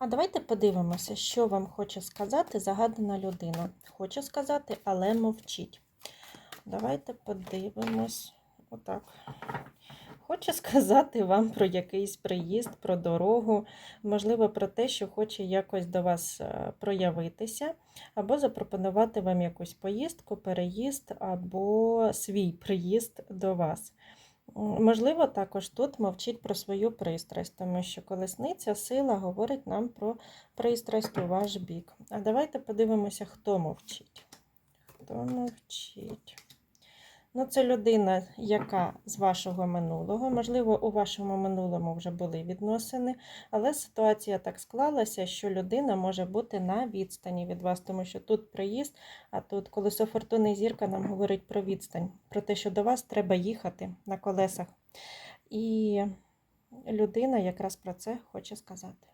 А давайте подивимося, що вам хоче сказати загадана людина. Хоче сказати, але мовчить. Давайте подивимось. Отак. Хоче сказати вам про якийсь приїзд, про дорогу, можливо, про те, що хоче якось до вас е, проявитися, або запропонувати вам якусь поїздку, переїзд, або свій приїзд до вас. Можливо, також тут мовчить про свою пристрасть, тому що колесниця сила говорить нам про пристрасть у ваш бік. А давайте подивимося, хто мовчить. Хто мовчить? Ну, це людина, яка з вашого минулого. Можливо, у вашому минулому вже були відносини, але ситуація так склалася, що людина може бути на відстані від вас, тому що тут приїзд, а тут колесо фортуни зірка нам говорить про відстань, про те, що до вас треба їхати на колесах. І людина якраз про це хоче сказати.